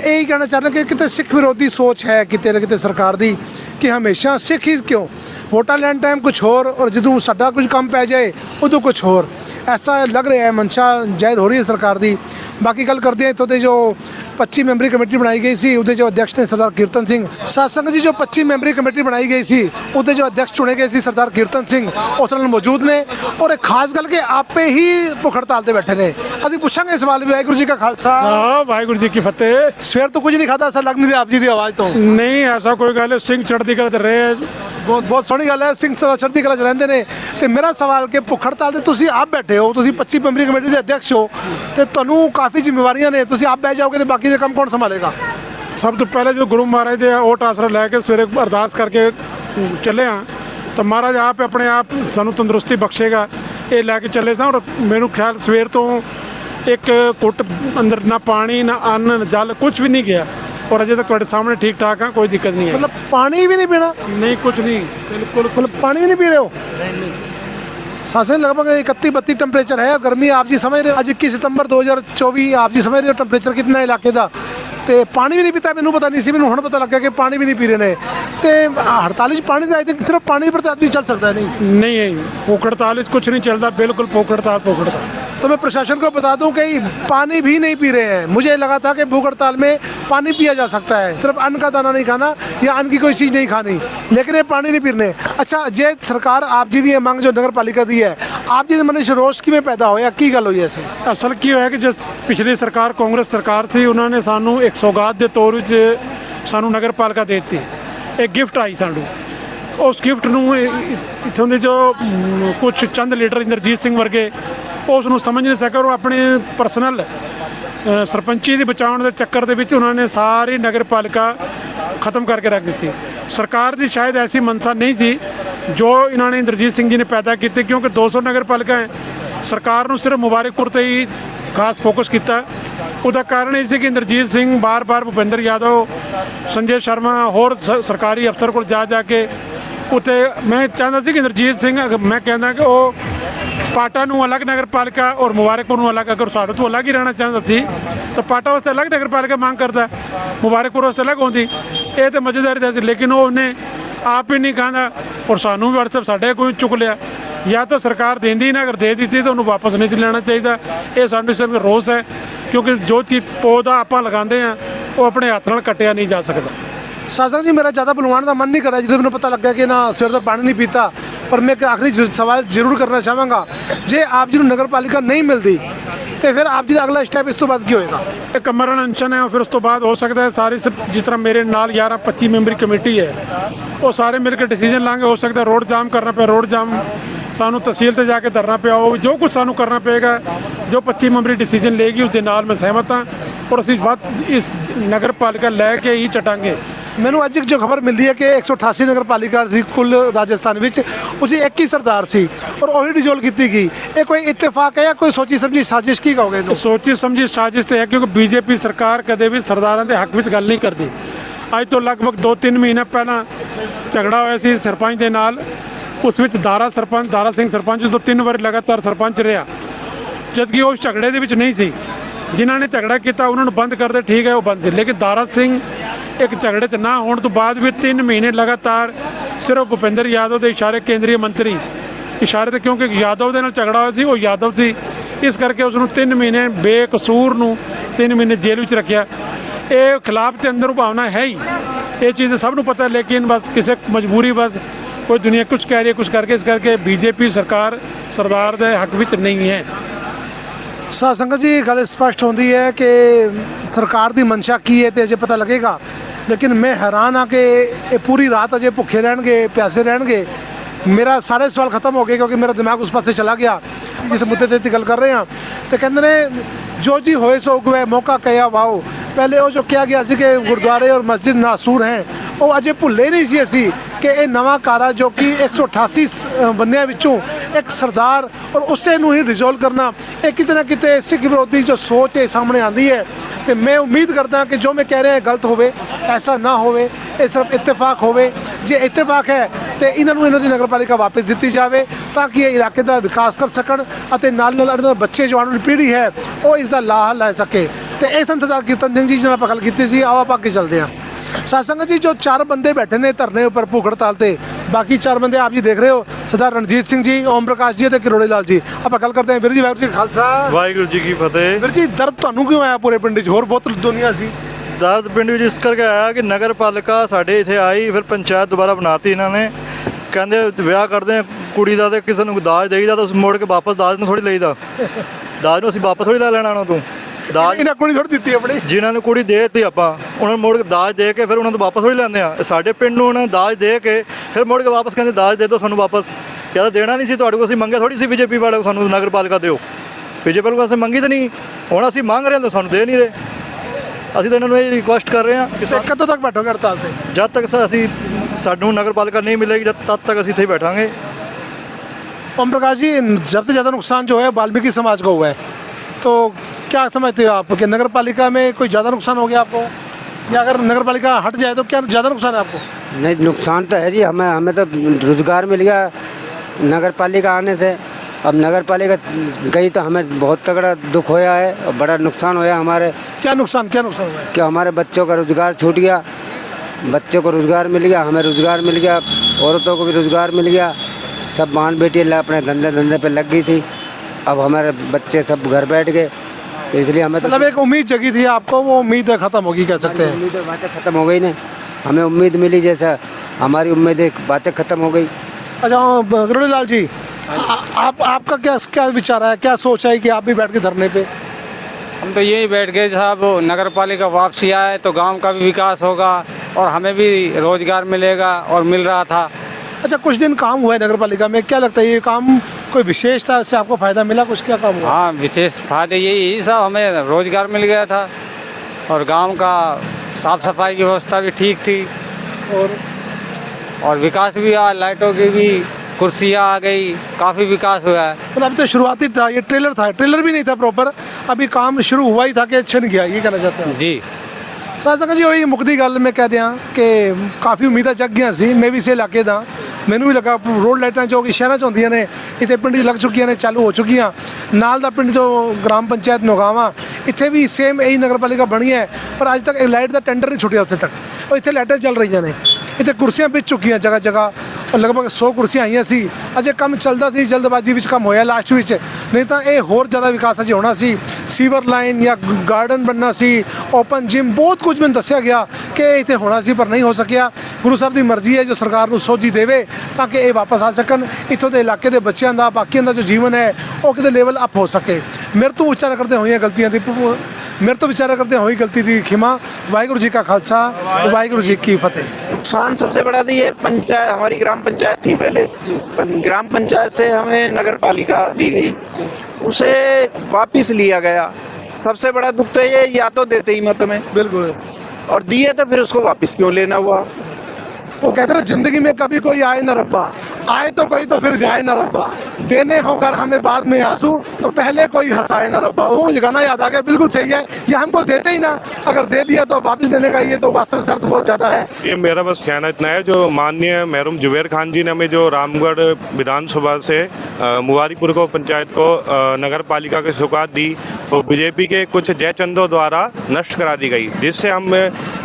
A: ਇਹ ਹੀ ਕਹਿਣਾ ਚਾਹੁੰਦਾ ਕਿ ਕਿਤੇ ਸਿੱਖ ਵਿਰੋਧੀ ਸੋਚ ਹੈ ਕਿਤੇ ਨਾ ਕਿਤੇ ਸਰਕਾਰ ਦੀ ਕਿ ਹਮੇਸ਼ਾ ਸਿੱਖ ਹੀ ਕਿਉਂ? ਵੋਟਾਂ ਲੈਣ ਟਾਈਮ ਕੁਝ ਹੋਰ ਔਰ ਜਦੋਂ ਸਾਡਾ ਕੁਝ ਕੰਮ ਪੈ ਜਾਏ, ਉਦੋਂ ਕੁਝ ਹੋਰ। ਐਸਾ ਲੱਗ ਰਿਹਾ ਹੈ, ਮਨਸ਼ਾ ਜ਼ਾਹਿਰ ਹੋ ਰਹੀ ਹੈ ਸਰਕਾਰ ਦੀ। ਬਾਕੀ ਗੱਲ ਕਰਦੇ ਹਾਂ ਇੱਥੋਂ ਦੇ ਜੋ 25 ਮੈਂਬਰੀ ਕਮੇਟੀ ਬਣਾਈ ਗਈ ਸੀ ਉਹਦੇ ਜੋ ਅਧਿਕਸ਼ ਨੇ ਸਰਦਾਰ ਕੀਰਤਨ ਸਿੰਘ ਸਾਸੰਗ ਜੀ ਜੋ 25 ਮੈਂਬਰੀ ਕਮੇਟੀ ਬਣਾਈ ਗਈ ਸੀ ਉਹਦੇ ਜੋ ਅਧਿਕਸ਼ ਚੁਣੇ ਗਏ ਸੀ ਸਰਦਾਰ ਕੀਰਤਨ ਸਿੰਘ ਉਸ ਨਾਲ ਮੌਜੂਦ ਨੇ ਔਰ ਇੱਕ ਖਾਸ ਗੱਲ ਕਿ ਆਪੇ ਹੀ ਭੁੱਖ ਹੜਤਾਲ ਤੇ ਬੈਠੇ ਨੇ। ਅਸੀਂ ਪੁੱਛਾਂਗੇ ਸਵਾਲ ਵੀ ਵਾਹਿਗੁਰੂ ਜੀ ਕਾ ਖਾਲਸਾ।
B: ਹਾਂ ਵਾਹਿਗੁਰੂ ਜੀ ਕੀ ਫਤਿਹ।
A: ਸਵੇਰ ਤੋਂ ਕੁਝ ਨਹੀਂ ਖਾਦਾ ਐਸਾ ਲੱਗ ਨਹੀਂ ਰਿਹਾ ਆਪ ਜੀ ਦੀ ਆਵਾਜ਼ ਤੋਂ?
B: ਨਹੀਂ ਐਸਾ ਕੋਈ ਗੱਲ ਸਿੰਘ ਚੜ੍ਹਦੀ ਕਲਾ ਤੇ ਰਹੇ।
A: ਬਹੁਤ ਬਹੁਤ ਸੋਹਣੀ ਗੱਲ ਹੈ ਸਿੰਘ ਸਦਾ ਚੜ੍ਹਦੀ ਕਲਾ ਚ ਰਹਿੰਦੇ ਨੇ। ਤੇ ਮੇਰਾ ਸਵਾਲ ਕਿ ਭੁੱਖ ਹੜਤਾਲ ਤੇ ਤੁਸੀਂ ਆਪ ਬੈਠੇ ਹੋ ਤੁਸੀਂ 25 ਮੈਂਬਰੀ ਕਮੇਟੀ ਦੇ ਅਧਿਕਸ਼ ਹੋ ਤੇ ਤੁਹਾਨੂੰ ਕਾਫੀ ਜ਼ਿੰਮੇਵਾਰੀਆਂ ਨੇ ਤੁਸੀਂ ਆਪ ਬਹਿ ਜਾਓਗੇ ਤੇ ਬਾਕੀ ਦੇ ਕੰਮ ਕੌਣ ਸੰਭਾਲੇਗਾ?
B: ਸਭ ਤੋਂ ਪਹਿਲੇ ਜੋ ਗੁਰੂ ਮਹਾਰਾਜ ਦੇ ਓਟ ਆਸਰਾ ਲੈ ਕੇ ਸਵੇਰੇ ਅਰਦਾਸ ਕਰਕੇ ਚੱਲੇ ਆ ਤਾਂ ਮਹਾਰਾਜ ਆਪ ਆਪਣੇ ਆਪ ਸਾਨੂੰ ਤੰਦਰੁਸਤੀ ਬਖਸ਼ੇਗਾ। ਇਹ ਲੈ ਕੇ ਚੱਲੇ ਸਾਂ ਔਰ ਮੈਨੂੰ ਖਿਆਲ ਸਵੇਰ ਤੋਂ ਇੱਕ ਕੁੱਟ ਅੰਦਰ ਨਾ ਪਾਣੀ ਨਾ ਅੰਨ ਨਾ ਜਲ ਕੁਝ ਵੀ ਨਹੀਂ ਗਿਆ। ਔਰ ਅਜੇ ਤੱਕ ਤੁਹਾਡੇ ਸਾਹਮਣੇ ਠੀਕ ਠਾਕ ਆ ਕੋਈ ਦਿੱਕਤ ਨਹੀਂ ਹੈ।
A: ਮਤਲਬ ਪਾਣੀ ਵੀ ਨਹੀਂ ਪੀਣਾ?
B: ਨਹੀਂ ਕੁਝ ਨਹੀਂ। ਬਿਲਕੁਲ
A: ਪਾਣੀ ਵੀ ਨਹੀਂ ਪੀ ਲਿਓ ਹੋ? ਨਹੀਂ। सासे लगभग इकतीस बत्तीस टेम्परेचर है गर्मी आप जी समझ रहे हो अज इक्कीस सितंबर 2024 आप जी समझ रहे हो टेम्परेचर कितना है इलाके का ਤੇ ਪਾਣੀ ਵੀ ਨਹੀਂ ਪੀਤਾ ਮੈਨੂੰ ਪਤਾ ਨਹੀਂ ਸੀ ਮੈਨੂੰ ਹੁਣ ਪਤਾ ਲੱਗਾ ਕਿ ਪਾਣੀ ਵੀ ਨਹੀਂ ਪੀ ਰਹੇ ਨੇ ਤੇ 48 ਚ ਪਾਣੀ ਦਾ ਆਈ ਥਿੰਕ ਸਿਰਫ ਪਾਣੀ ਪਰ ਤਾਂ ਆਦਮੀ ਚੱਲ ਸਕਦਾ है नहीं
B: नहीं है भूख हड़ताल इस कुछ नहीं चलता बिल्कुल भूख हड़ताल भूख हड़ताल
A: तो मैं प्रशासन को बता दूं कि पानी भी नहीं पी रहे हैं मुझे लगा था कि भूख हड़ताल में पानी पिया जा सकता है सिर्फ अन्न का दाना नहीं खाना या अन्न की कोई चीज़ नहीं खानी लेकिन ये पानी नहीं पीने अच्छा जे सरकार आप जी दी ये मंग जो नगर पालिका दी है आप जी ਦੇ ਮਨ ਚ ਰੋਸ ਕਿਵੇਂ ਪੈਦਾ ਹੋਇਆ ਕੀ ਗੱਲ ਹੋਈ ਐਸੀ
B: ਅਸਲ ਕੀ ਹੋਇਆ ਕਿ ਜਦ ਪਿਛਲੀ ਸਰਕਾਰ ਕਾਂਗਰਸ ਸਰਕਾਰ ਸੀ ਉਹਨਾਂ ਨੇ ਸਾਨੂੰ ਇੱਕ ਸੌਗਾਤ ਦੇ ਤੌਰ ਵਿੱਚ ਸਾਨੂੰ ਨਗਰ ਪਾਲਿਕਾ ਦੇ ਦਿੱਤੀ ਇੱਕ ਗਿਫਟ ਆਈ ਸਾਨੂੰ ਉਸ ਗਿਫਟ ਨੂੰ ਇਹ- ਇੱਥੋਂ ਦੇ ਜੋ ਕੁਝ ਚੰਦ ਲੀਡਰ ਇੰਦਰਜੀਤ ਸਿੰਘ ਵਰਗੇ ਉਸ ਨੂੰ ਸਮਝ ਨਹੀਂ ਸਕੇ ਔਰ ਆਪਣੇ ਪਰਸਨਲ ਸਰਪੰਚੀ ਦੀ ਬਚਾਉਣ ਦੇ ਚੱਕਰ ਦੇ ਵਿੱਚ ਉਹਨਾਂ ਨੇ ਸਾਰੀ ਨਗਰ ਪਾਲਿਕਾ ਖਤਮ ਕਰਕੇ ਰੱਖ ਦਿੱਤੀ। ਸਰਕਾਰ ਦੀ ਸ਼ਾਇਦ ਐਸੀ ਮਨਸਾ ਨਹੀਂ ਸੀ ਜੋ ਇਹਨਾਂ ਨੇ ਇੰਦਰਜੀਤ ਸਿੰਘ ਜੀ ਨੇ ਪੈਦਾ ਕੀਤੀ, ਕਿਉਂਕਿ 200 ਨਗਰ ਪਾਲਿਕਾ ਹੈ। ਸਰਕਾਰ ਨੂੰ ਸਿਰਫ ਮੁਬਾਰਕਪੁਰ ਤੇ ਹੀ ਖਾਸ ਫੋਕਸ ਕੀਤਾ। ਉਹਦਾ ਕਾਰਨ ਇਹ ਸੀ ਕਿ ਇੰਦਰਜੀਤ ਸਿੰਘ ਬਾਰ-ਬਾਰ ਭੁਪਿੰਦਰ ਯਾਦਵ, ਸੰਜੇ ਸ਼ਰਮਾ ਹੋਰ ਸ- ਸਰਕਾਰੀ ਅਫਸਰ ਕੋਲ ਜਾ ਜਾ ਕੇ ਉੱਤੇ ਮੈਂ ਚਾਹੁੰਦਾ ਸੀ ਕਿ ਇੰਦਰਜੀਤ ਸਿੰਘ ਅਗਰ- ਮੈਂ ਕਹਿੰਦਾ ਕਿ ਉਹ ਪਾਟਾ ਨੂੰ ਅਲੱਗ ਨਗਰਪਾਲਿਕਾ ਔਰ ਮੁਬਾਰਕਪੁਰ ਨੂੰ ਅਲੱਗ, ਅਗਰ ਸਾਡੇ ਤੋਂ ਅਲੱਗ ਹੀ ਰਹਿਣਾ ਚਾਹੁੰਦਾ ਸੀ, ਤਾਂ ਪਾਟਾ ਵਾਸਤੇ ਅਲੱਗ ਨਗਰਪਾਲਿਕਾ ਮੰਗ ਕਰਦਾ ਮੁਬਾਰਕਪੁਰ ਵਾਸਤੇ ਅਲੱਗ ਹੁੰਦੀ। ਇਹ ਤੇ ਮਜ਼ੇਦਾਰੀ ਦਾ ਸੀ ਲੇਕਿਨ ਉਹ ਉਹਨੇ ਆਪ ਹੀ ਨਹੀਂ ਖਾਂਦਾ ਔਰ ਸਾਨੂੰ ਵੀ ਵਟਸਐਪ ਸਾਡੇ ਕੋਈ ਚੁੱਕ ਲਿਆ। ਜਾਂ ਤਾਂ ਸਰਕਾਰ ਦਿੰਦੀ ਨਾ, ਅਗਰ ਦੇ ਦਿੱਤੀ ਤਾਂ ਉਹਨੂੰ ਵਾਪਸ ਨਹੀਂ ਲੈਣਾ ਚਾਹੀਦਾ। ਇਹ ਸਾਡੀ ਸਿਰਫ ਰੋਸ ਹੈ, ਕਿਉਂਕਿ ਜੋ ਚੀਜ਼ ਪੌਦਾ ਆਪਾਂ ਲਗਾਉਂਦੇ ਆ ਉਹ ਆਪਣੇ ਹੱਥ ਨਾਲ ਕੱਟਿਆ ਨਹੀਂ ਜਾ ਸਕਦਾ।
A: ਸਾਜਾ ਜੀ, ਮੇਰਾ ਜ਼ਿਆਦਾ ਬੁਲਵਾਉਣ ਦਾ ਮਨ ਨਹੀਂ ਕਰਿਆ ਜਦੋਂ ਮੈਨੂੰ ਪਤਾ ਲੱਗਾ ਕਿ ਨਾ ਸਿਰ ਦਾ ਪਾਣੀ ਨਹੀਂ ਪੀਤਾ ਪਰ ਮੈਂ ਇੱਕ ਆਖਰੀ ਸਵਾਲ ਜ਼ਰੂਰ ਕਰਨਾ ਚਾਹਾਂਗਾ ਜੇ ਆਪ ਜੀ ਨੂੰ ਨਗਰ ਪਾਲਿਕਾ ਨਹੀਂ ਮਿਲਦੀ ਤੇ ਫਿਰ ਆਪ ਜੀ ਦਾ ਅਗਲਾ ਸਟੈਪ ਇਸ ਤੋਂ ਬਾਅਦ ਕੀ ਹੋਏਗਾ
B: ਇਹ ਕਮਰਨ ਅਨਸ਼ਨ ਹੈ ਫਿਰ ਉਸ ਤੋਂ ਬਾਅਦ ਹੋ ਸਕਦਾ ਹੈ ਸਾਰੀ ਜਿਸ ਤਰ੍ਹਾਂ ਮੇਰੇ ਨਾਲ 11 25 ਮੈਂਬਰੀ ਕਮੇਟੀ ਹੈ ਉਹ ਸਾਰੇ ਮਿਲ ਕੇ ਡਿਸੀਜਨ ਲਾਂਗੇ ਹੋ ਸਕਦਾ ਰੋਡ ਜਾਮ ਕਰਨਾ ਪਿਆ ਰੋਡ ਜਾਮ ਸਾਨੂੰ ਤਹਿਸੀਲ ਤੇ ਜਾ ਕੇ ਧਰਨਾ ਪਿਆ ਉਹ ਜੋ ਕੁਝ ਸਾਨੂੰ ਕਰਨਾ ਪਏਗਾ ਜੋ 25 ਮੈਂਬਰੀ ਡਿਸੀਜਨ ਲੇਗੀ ਉਸ ਦੇ ਨਾਲ ਮੈਂ ਸਹਿਮਤ ਹਾਂ ਔਰ ਅਸੀਂ ਵੱਧ ਇਸ ਨਗਰ ਪਾਲਿਕਾ ਲੈ ਕੇ ਹੀ ਚਟਾਂਗੇ
A: ਮੈਨੂੰ ਅੱਜ ਇੱਕ ਜੋ ਖਬਰ ਮਿਲਦੀ ਹੈ ਕਿ 188 ਨਗਰ ਪਾਲਿਕਾ ਸੀ ਕੁੱਲ ਰਾਜਸਥਾਨ ਵਿੱਚ ਉਸੇ ਇੱਕ ਹੀ ਸਰਦਾਰ ਸੀ ਔਰ ਉਹੀ ਡਿਜੋਲ ਕੀਤੀ ਗਈ। ਇਹ ਕੋਈ ਇਤਫਾਕ ਹੈ ਜਾਂ ਕੋਈ ਸੋਚੀ ਸਮਝੀ ਸਾਜ਼ਿਸ਼ ਕੀ ਕਹੋਗੇ ਇਹਨੂੰ?
B: ਸੋਚੀ ਸਮਝੀ ਸਾਜ਼ਿਸ਼ ਤੇ ਹੈ ਕਿਉਂਕਿ ਬੀਜੇਪੀ ਸਰਕਾਰ ਕਦੇ ਵੀ ਸਰਦਾਰਾਂ ਦੇ ਹੱਕ ਵਿੱਚ ਗੱਲ ਨਹੀਂ ਕਰਦੀ। ਅੱਜ ਤੋਂ ਲਗਭਗ 2-3 ਮਹੀਨੇ ਪਹਿਲਾਂ ਝਗੜਾ ਹੋਇਆ ਸੀ ਸਰਪੰਚ ਦੇ ਨਾਲ। ਉਸ ਵਿੱਚ ਦਾਰਾ ਸਰਪੰਚ, ਦਾਰਾ ਸਿੰਘ ਸਰਪੰਚ ਤੋਂ ਤਿੰਨ ਵਾਰ ਲਗਾਤਾਰ ਸਰਪੰਚ ਰਿਹਾ। ਜਦਕਿ ਉਹ ਉਸ ਝਗੜੇ ਦੇ ਵਿੱਚ ਨਹੀਂ ਸੀ। ਜਿਨ੍ਹਾਂ ਨੇ ਝਗੜਾ ਕੀਤਾ, ਉਹਨਾਂ ਨੂੰ ਬੰਦ ਕਰਦੇ ਠੀਕ ਹੈ, ਉਹ ਬੰਦ ਸੀ। ਲੇਕਿਨ ਦਾਰਾ ਸਿੰਘ ਇੱਕ ਝਗੜੇ 'ਚ ਨਾ ਹੋਣ ਤੋਂ ਬਾਅਦ ਵੀ 3 ਮਹੀਨੇ ਲਗਾਤਾਰ ਸਿਰਫ ਭੁਪਿੰਦਰ ਯਾਦਵ ਦੇ ਇਸ਼ਾਰੇ ਕੇਂਦਰੀ ਮੰਤਰੀ ਇਸ਼ਾਰੇ ਤੇ ਕਿਉਂਕਿ ਯਾਦਵ ਦੇ ਨਾਲ ਝਗੜਾ ਹੋਇਆ ਸੀ, ਉਹ ਯਾਦਵ ਸੀ। ਇਸ ਕਰਕੇ ਉਸ ਨੂੰ 3 ਮਹੀਨੇ ਬੇਕਸੂਰ ਨੂੰ 3 ਮਹੀਨੇ ਜੇਲ੍ਹ ਵਿੱਚ ਰੱਖਿਆ। ਇਹ ਖਿਲਾਫ ਤੇ ਅੰਦਰ ਭਾਵਨਾ ਹੈ ਹੀ। ਇਹ ਚੀਜ਼ ਤਾਂ ਸਭ ਨੂੰ ਪਤਾ ਲੇਕਿਨ ਬਸ ਕਿਸੇ ਮਜਬੂਰੀ ਬਸ ਕੋਈ ਦੁਨੀਆ ਕੁਝ ਕਹਿ ਰਹੀ ਹੈ ਕੁਝ ਕਰਕੇ, ਇਸ ਕਰਕੇ ਬੀਜੇਪੀ ਸਰਕਾਰ, ਸਰਦਾਰ ਦੇ ਹੱਕ ਵਿੱਚ ਨਹੀਂ ਹੈ।
A: ਸਾਧ ਸੰਗਤ ਜੀ, ਗੱਲ ਸਪਸ਼ਟ ਹੁੰਦੀ ਹੈ ਕਿ ਸਰਕਾਰ ਦੀ ਮਨਸ਼ਾ ਕੀ ਹੈ ਤੇ ਅਜੇ ਪਤਾ ਲੱਗੇਗਾ। ਲੇਕਿਨ ਮੈਂ ਹੈਰਾਨ ਆ ਕਿ ਇਹ ਪੂਰੀ ਰਾਤ ਅਜੇ ਭੁੱਖੇ ਰਹਿਣਗੇ, ਪਿਆਸੇ ਰਹਿਣਗੇ। ਮੇਰਾ ਸਾਰੇ ਸਵਾਲ ਖਤਮ ਹੋ ਗਏ ਕਿਉਂਕਿ ਮੇਰਾ ਦਿਮਾਗ ਉਸ ਪਾਸੇ ਚਲਾ ਗਿਆ। ਜਿਸ ਮੁੱਦੇ ਤੇ ਅਸੀਂ ਗੱਲ ਕਰ ਰਹੇ ਹਾਂ। ਤੇ ਕਹਿੰਦੇ ਨੇ, ਜੋ ਜੀ ਹੋਏ ਸੋ ਗਏ ਮੌਕਾ ਕਹਿਆ ਵਾਓ। ਪਹਿਲੇ ਉਹ ਜੋ ਕਿਹਾ ਗਿਆ ਸੀ ਕਿ ਗੁਰਦੁਆਰੇ ਔਰ ਮਸਜਿਦ ਨਾਸੂਰ ਹੈ ਉਹ ਅਜੇ ਭੁੱਲੇ ਨਹੀਂ ਸੀ ਅਸੀਂ ਕਿ ਇਹ ਨਵਾਂ ਕਾਰਾ ਜੋ ਕਿ 188 ਸ- ਅ, ਬੰਦਿਆਂ ਵਿੱਚੋਂ ਇੱਕ ਸਰਦਾਰ ਔਰ ਉਸੇ ਨੂੰ ਹੀ ਰਿਜ਼ੋਲਵ ਕਰਨਾ ਇਹ ਕਿਤੇ ਨਾ ਕਿਤੇ ਸਿੱਖ ਵਿਰੋਧੀ ਜੋ ਸੋਚ ਹੈ ਸਾਹਮਣੇ ਆਂਦੀ ਹੈ। ਤੇ ਮੈਂ ਉਮੀਦ ਕਰਦਾ ਕਿ ਜੋ ਮੈਂ ਕਹਿ ਰਿਹਾ ਗਲਤ ਹੋਵੇ ਐਸਾ ਨਾ ਹੋਵੇ ਇਹ ਸਿਰਫ ਇਤਫਾਕ ਹੋਵੇ। ਜੇ ਇਤਫਾਕ ਹੈ ਤੇ ਇਹਨਾਂ ਨੂੰ ਇਹਨਾਂ ਦੀ ਨਗਰਪਾਲਿਕਾ ਵਾਪਸ ਦਿੱਤੀ ਜਾਵੇ ਤਾਂ ਕਿ ਇਹ ਇਲਾਕੇ ਦਾ ਵਿਕਾਸ ਕਰ ਸਕਣ ਅਤੇ ਨਾਲ ਨਾਲ ਇਹਨਾਂ ਦੇ ਬੱਚੇ ਜਵਾਨ ਪੀੜ੍ਹੀ ਹੈ ਉਹ ਇਸ ਦਾ ਲਾਹਾ ਲੈ ਸਕੇ। ਤੇ ਇਹ ਸੰਤਦਾਰ ਕੀਰਤਨ ਸਿੰਘ ਜੀ ਜਿਹਨਾਂ ਨਾਲ ਆਪਾਂ ਗੱਲ ਕੀਤੀ ਸੀ ਆਓ ਆਪਾਂ ਅੱਗੇ ਚੱਲਦੇ ਹਾਂ। ਸਾਧ ਸੰਗਤ ਜੀ ਜੋ ਚਾਰ ਬੰਦੇ ਬੈਠੇ ਨੇ ਧਰਨੇ ਉੱਪਰ ਭੁੱਖ ਹੜਤਾਲ ਤੇ ਬਾਕੀ ਚਾਰ ਬੰਦੇ ਆਪ ਜੀ ਦੇਖ ਰਹੇ ਹੋ ਸਰਦਾਰ ਰਣਜੀਤ ਸਿੰਘ ਜੀ ਓਮ ਪ੍ਰਕਾਸ਼ ਜੀ ਅਤੇ ਕਿਰੋੜੇ ਲਾਲ ਜੀ। ਆਪਾਂ ਗੱਲ ਕਰਦੇ ਹਾਂ ਵੀਰ ਜੀ ਵਾਹਿਗੁਰੂ ਜੀ ਖਾਲਸਾ।
E: ਵਾਹਿਗੁਰੂ ਜੀ ਕੀ ਫਤਿਹ।
A: ਵੀਰ ਜੀ ਦਰਦ ਤੁਹਾਨੂੰ ਕਿਉਂ ਆਇਆ ਪੂਰੇ ਪਿੰਡ 'ਚ? ਹੋਰ ਬਹੁਤ ਦੁਨੀਆ ਸੀ।
E: ਦਰਦ ਪਿੰਡ ਵਿੱਚ ਇਸ ਕਰਕੇ ਆਇਆ ਕਿ ਨਗਰ ਪਾਲਿਕਾ ਸਾਡੇ ਇੱਥੇ ਆਈ ਫਿਰ ਪੰਚਾਇਤ ਦੁਬਾਰਾ ਬਣਾਤੀ ਇਹਨਾਂ ਨੇ। ਕਹਿੰਦੇ ਵਿਆਹ ਕਰਦੇ ਆ ਕੁੜੀ ਦਾ ਤੇ ਕਿਸੇ ਨੂੰ ਦਾਜ ਦੇਈਦਾ ਤਾਂ ਉਸ ਮੋੜ ਕੇ ਵਾਪਸ ਦਾਜ ਨੂੰ ਥੋੜੀ ਲਈਦਾ। ਦਾਜ ਨੂੰ ਅਸੀਂ ਵਾਪਸ ਥੋੜੀ ਲੈ ਲੈਣਾ ਉਹਨਾਂ ਤੋਂ। ਦਾਜ
A: ਇਹਨਾਂ ਕੁੜੀ ਥੋੜੀ ਦਿੱਤੀ ਆਪਣੀ
E: ਜਿਨ੍ਹਾਂ ਨੂੰ ਕੁੜੀ ਦੇ ਦਿੱਤੀ ਆਪਾਂ ਉਹਨਾਂ ਨੂੰ ਮੋੜ ਕੇ ਦਾਜ ਦੇ ਕੇ ਫਿਰ ਉਹਨਾਂ ਤੋਂ ਵਾਪਸ ਥੋੜੀ ਲੈਂਦੇ ਆ ਸਾਡੇ ਪਿੰਡ ਨੂੰ ਉਹਨਾਂ ਨੇ ਦਾਜ ਦੇ ਕੇ ਫਿਰ ਮੋੜ ਕੇ ਵਾਪਸ ਕਹਿੰਦੇ ਦਾਜ ਦੇ ਦਿਓ ਸਾਨੂੰ ਵਾਪਸ ਕਿਹਾ ਦੇਣਾ ਨਹੀਂ ਸੀ ਤੁਹਾਡੇ ਕੋਲ ਅਸੀਂ ਮੰਗਿਆ ਥੋੜੀ ਸੀ ਬੀਜੇਪੀ ਵਾਲੇ ਕੋਲ ਸਾਨੂੰ ਨਗਰ ਪਾਲਿਕਾ ਦਿਓ ਬੀਜੇਪੀ ਕੋਲ ਅਸੀਂ ਮੰਗੀ ਤਾਂ ਨਹੀਂ ਹੁਣ ਅਸੀਂ ਮੰਗ ਰਹੇ ਹਾਂ ਤਾਂ ਸਾਨੂੰ ਦੇ ਨਹੀਂ ਰਹੇ ਅਸੀਂ ਤਾਂ ਇਹਨਾਂ ਨੂੰ ਇਹ ਰਿਕੁਐਸਟ ਕਰ ਰਹੇ ਹਾਂ ਕਿ
A: ਤੇ
E: ਸਾ-
A: ਕਦੋਂ ਤੱਕ ਬੈਠੋਗੇ ਹੜਤਾਲ ਤੇ
E: ਜਦ ਤੱਕ ਸਾ- ਅਸੀਂ ਸਾਨੂੰ ਨਗਰ ਪਾਲਿਕਾ ਨਹੀਂ ਮਿਲੇਗੀ ਜਦ ਤਦ ਤੱਕ ਅਸੀਂ ਇੱਥੇ ਹੀ बैठांगे
A: ओम प्रकाश जी सबसे ज़्यादा नुकसान जो है वाल्मीकि समाज को हुआ है तो क्या समझते हो आप कि नगर पालिका में कोई ज़्यादा नुकसान हो गया आपको? या अगर नगर पालिका हट जाए तो क्या ज़्यादा नुकसान है आपको?
F: नहीं नुकसान तो है जी हमें हमें तो रोज़गार मिल गया नगर पालिका आने से। अब नगर पालिका गई तो हमें बहुत तगड़ा दुख होया है और बड़ा नुकसान होया हमारे।
A: क्या नुकसान क्या नुकसान हुआ है?
F: कि हमारे बच्चों का रोज़गार छूट गया बच्चों को रोज़गार मिल गया हमें रोज़गार मिल गया औरतों को भी रोज़गार मिल गया। सब बहन बेटी अपने धंधे धंधे पे लग गई थी। अब हमारे बच्चे सब घर बैठ गए। तो इसलिए हमें तो
A: मतलब एक उम्मीद जगी थी आपको वो उम्मीद खत्म होगी कह सकते हैं।
F: उम्मीदें बातें खत्म हो गई ना। हमें उम्मीद मिली जैसा हमारी उम्मीदें बातें खत्म हो गई।
A: अच्छा गरुड़ी लाल जी आ- आप आपका क्या क्या विचार है? क्या सोच है कि आप भी बैठ के धरने पे?
I: हम तो यही बैठ गए साहब नगर पालिका वापसी आए तो गाँव का भी विकास होगा और हमें भी रोज़गार मिलेगा और मिल रहा था।
A: अच्छा कुछ दिन काम हुआ है नगर पालिका में क्या लगता है ये काम कोई विशेष था इससे आपको फायदा मिला कुछ क्या काम हुआ
I: हाँ विशेष फायदे यही साहब हमें रोजगार मिल गया था और गांव का साफ सफाई की व्यवस्था भी ठीक थी
A: और
I: और विकास भी हुआ लाइटों की भी कुर्सियाँ आ गई काफ़ी विकास हुआ है
A: मतलब अभी तो शुरुआती था ये ट्रेलर था ट्रेलर भी नहीं था प्रॉपर अभी काम शुरू हुआ ही था कि छिन गया ये कहना चाहते हैं
I: जी
A: ਸਾਧ ਸੰਗਤ ਜੀ ਉਹੀ ਮੁੱਕਦੀ ਗੱਲ ਮੈਂ ਕਹਿ ਦਿਆਂ ਕਿ ਕਾਫੀ ਉਮੀਦਾਂ ਜਗ ਗਈਆਂ ਸੀ ਮੈਂ ਵੀ ਇਸੇ ਇਲਾਕੇ ਦਾ ਮੈਨੂੰ ਵੀ ਲੱਗਾ ਰੋਡ ਲਾਈਟਾਂ ਜੋ ਕਿ ਸ਼ਹਿਰਾਂ 'ਚ ਹੁੰਦੀਆਂ ਨੇ, ਇੱਥੇ ਪਿੰਡ 'ਚ ਲੱਗ ਚੁੱਕੀਆਂ ਨੇ, ਚਾਲੂ ਹੋ ਚੁੱਕੀਆਂ। ਨਾਲ ਦਾ ਪਿੰਡ ਜੋ ਗ੍ਰਾਮ ਪੰਚਾਇਤ ਨੋਗਾਵਾ, ਇੱਥੇ ਵੀ ਸੇਮ ਇਹੀ ਨਗਰਪਾਲਿਕਾ ਬਣੀ ਹੈ, ਪਰ ਅੱਜ ਤੱਕ ਇਹ ਲਾਈਟ ਦਾ ਟੈਂਡਰ ਨਹੀਂ ਛੁੱਟਿਆ ਉੱਥੇ ਤੱਕ। ਉਹ ਇੱਥੇ ਲਾਈਟਾਂ ਚੱਲ ਰਹੀਆਂ ਨੇ। ਇੱਥੇ ਕੁਰਸੀਆਂ ਵਿਚ ਚੁੱਕੀਆਂ ਜਗ੍ਹਾ ਜਗ੍ਹਾ। ਲਗਭਗ 100 ਕੁਰਸੀਆਂ ਆਈਆਂ ਸੀ। ਅਜੇ ਕੰਮ ਚੱਲਦਾ ਸੀ, ਜਲਦਬਾਜ਼ੀ ਵਿੱਚ ਕੰਮ ਹੋਇਆ ਲਾਸਟ ਵਿੱਚ। ਨਹੀਂ ਤਾਂ ਇਹ ਹੋਰ ਜ਼ਿਆਦਾ ਵਿਕਾਸ ਅਜੇ ਹੋਣਾ ਸੀ। ਸੀਵਰ ਲਾਈਨ ਜਾਂ ਗਾਰਡਨ ਬਣਨਾ ਸੀ ਓਪਨ ਜਿਮ ਬਹੁਤ ਕੁਝ ਮੈਨੂੰ ਦੱਸਿਆ ਗਿਆ ਕਿ ਇਹ ਇੱਥੇ ਹੋਣਾ ਸੀ ਪਰ ਨਹੀਂ ਹੋ ਸਕਿਆ। ਗੁਰੂ ਸਾਹਿਬ ਦੀ ਮਰਜ਼ੀ ਹੈ ਜੋ ਸਰਕਾਰ ਨੂੰ ਸੋਝੀ ਦੇਵੇ ਤਾਂ ਕਿ ਇਹ ਵਾਪਸ ਆ ਸਕਣ। ਇੱਥੋਂ ਦੇ ਇਲਾਕੇ ਦੇ ਬੱਚਿਆਂ ਦਾ, ਬਾਕੀਆਂ ਦਾ ਜੋ ਜੀਵਨ ਹੈ, ਉਹ ਕਿਤੇ ਲੈਵਲ ਅਪ ਹੋ ਸਕੇ। ਮੇਰੇ ਤੋਂ ਉੱਚਾ ਕਰਦੇ ਹੋਈਆਂ ਗਲਤੀਆਂ ਦੀ ਪ- ਮੇਰੇ ਤੋਂ ਵਿਚਾਰਾ ਕਰਦੇ ਹੋਈ ਗਲਤੀ ਦੀ ਖਿਮਾ ਵਾਹਿਗੁਰੂ ਜੀ ਕਾ ਖਾਲਸਾ ਵਾਹਿਗੁਰੂ ਜੀ ਕੀ ਫਤਿਹ
G: नुकसान सबसे बड़ा तो ये पंचायत हमारी ग्राम पंचायत थी पहले पं- ग्राम पंचायत से हमें नगर पालिका दी गई उसे वापिस लिया गया सबसे बड़ा दुख तो ये या तो देते ही मत हमें
A: बिल्कुल
G: और दिए तो फिर उसको वापस क्यों लेना हुआ
A: वो कहते रहे जिंदगी में कभी कोई आए ना रब्बा आए तो कोई तो फिर जाए ना रब्बा। देने होकर हमें बाद में आँसू तो पहले कोई हंसाए ना रब्बा। वो मुझे गाना याद आ गया, बिल्कुल सही है। ये हमको देते ही ना, अगर दे दिया तो वापस देने का ये तो वास्तव दर्द बहुत ज़्यादा है।
H: ये मेरा बस कहना इतना है जो माननीय महरूम जुबेर खान जी ने हमें जो रामगढ़ विधानसभा से मुबारीपुर को, पंचायत को नगर पालिका की सौगात दी, वो बीजेपी के कुछ जय चंदों द्वारा नष्ट करा दी गई, जिससे हम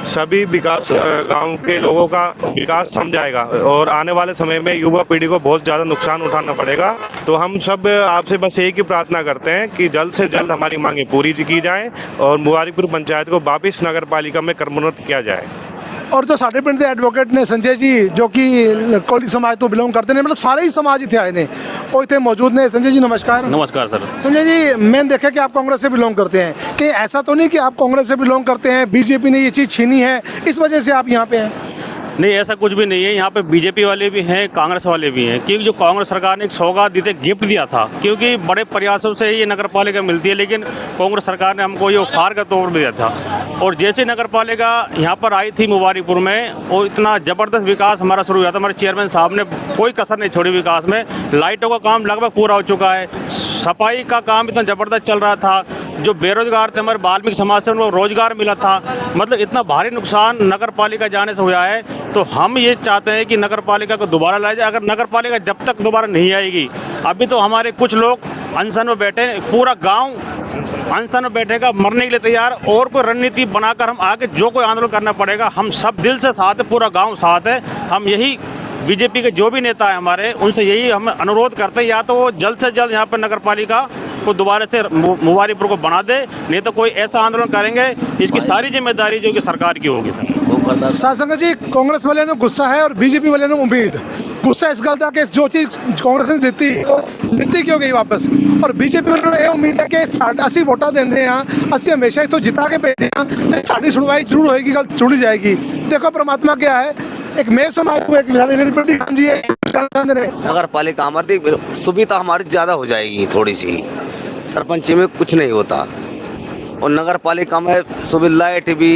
H: सभी विकास गाँव के लोगों का विकास थम जाएगा और आने वाले समय में युवा पीढ़ी को बहुत ज़्यादा नुकसान उठाना पड़ेगा। तो हम सब आपसे बस एक ही प्रार्थना करते हैं कि जल्द से जल्द हमारी मांगें पूरी की जाएँ और मुबारकपुर पंचायत को वापस नगर में कर्मोन्नत किया जाए।
A: ਔਰ ਜੋ ਸਾਡੇ ਪਿੰਡ ਦੇ ਐਡਵੋਕੇਟ ਨੇ ਸੰਜੇ ਜੀ ਜੋ ਕਿ ਕੋਲੀ ਸਮਾਜ ਤੋਂ ਬਿਲੋਂਗ ਕਰਦੇ ਨੇ ਮਤਲਬ ਸਾਰੇ ਹੀ ਸਮਾਜ ਇੱਥੇ ਆਏ ਨੇ ਉਹ ਇੱਥੇ ਮੌਜੂਦ ਨੇ संजय जी नमस्कार
D: नमस्कार सर
A: संजय जी मैंने देखा कि आप कांग्रेस से बिलोंग करते हैं कि ऐसा तो नहीं कि आप कांग्रेस से बिलोंग करते हैं बीजेपी ने ये चीज़ छीनी है इस वजह से आप यहाँ पे हैं
D: नहीं, ऐसा कुछ भी नहीं है। यहाँ पे बीजेपी वाले भी हैं, कांग्रेस वाले भी हैं। क्योंकि जो कांग्रेस सरकार ने एक सौगात दी थी गिफ्ट दिया था, क्योंकि बड़े प्रयासों से ये नगर पालिका मिलती है, लेकिन कांग्रेस सरकार ने हमको ये उपहार का तौर पर दिया था। और जैसे नगर पालिका यहाँ पर आई थी मुबारकपुर में और इतना ज़बरदस्त विकास हमारा शुरू हुआ था। हमारे चेयरमैन साहब ने कोई कसर नहीं छोड़ी विकास में। लाइटों का काम लगभग पूरा हो चुका है। सफ़ाई का काम इतना ज़बरदस्त चल रहा था, जो बेरोजगार थे, हमारे वाल्मीकि समाज से उनको रोज़गार मिला था। मतलब इतना भारी नुकसान नगर पालिका जाने से हुआ है तो हम ये चाहते हैं कि नगर पालिका को दोबारा लाया जाए। अगर नगर पालिका जब तक दोबारा नहीं आएगी, अभी तो हमारे कुछ लोग अनशन में बैठे पूरा गाँव अनशन में बैठेगा, मरने के लिए तैयार, और कोई रणनीति बनाकर हम आगे जो कोई आंदोलन करना पड़ेगा, हम सब दिल से साथ है, पूरा गाँव साथ है। हम यही बीजेपी के जो भी नेता है हमारे उनसे यही हम अनुरोध करते हैं या तो वो जल्द से जल्द यहाँ पर नगर पालिका को दोबारा से मु- मुबारकपुर को बना दे नहीं तो कोई ऐसा आंदोलन करेंगे इसकी सारी जिम्मेदारी जो कि सरकार की होगी सर
A: ਸਾਧ ਸੰਗਤ ਜੀ ਕਾਂਗਰਸ ਵਾਲਿਆਂ ਨੂੰ ਗੁੱਸਾ ਹੈ ਔਰ ਬੀਜੇਪੀ ਵਾਲਿਆਂ ਨੂੰ ਉਮੀਦ ਗੁੱਸਾ ਇਸ ਗੱਲ ਦਾ ਕਿ ਜੋ ਚੀਜ਼ ਕਾਂਗਰਸ ਨੇ ਦਿੱਤੀ ਉਹ ਦਿੱਤੀ ਕਿਉਂ ਗਈ ਵਾਪਸ ਔਰ ਬੀਜੇਪੀ ਵਾਲਿਆਂ ਨੂੰ ਇਹ ਉਮੀਦ ਹੈ ਕਿ ਸਾਡਾ ਅਸੀਂ ਵੋਟਾਂ ਦਿੰਦੇ ਹਾਂ ਅਸੀਂ ਹਮੇਸ਼ਾ ਇੱਥੋਂ ਜਿਤਾ ਕੇ ਭੇਜਦੇ ਹਾਂ ਤੇ ਸਾਡੀ ਸੁਣਵਾਈ ਜ਼ਰੂਰ ਹੋਏਗੀ ਗੱਲ ਸੁਣੀ ਜਾਏਗੀ ਦੇਖੋ ਪ੍ਰਮਾਤਮਾ ਕਿਆ ਹੈ एक मैं समाज को एक जी
J: नगर पालिका हमारी सुविधा हमारी ज़्यादा हो जाएगी थोड़ी सी। सरपंच में कुछ नहीं होता। और नगर पालिका में सुविधा लाइट भी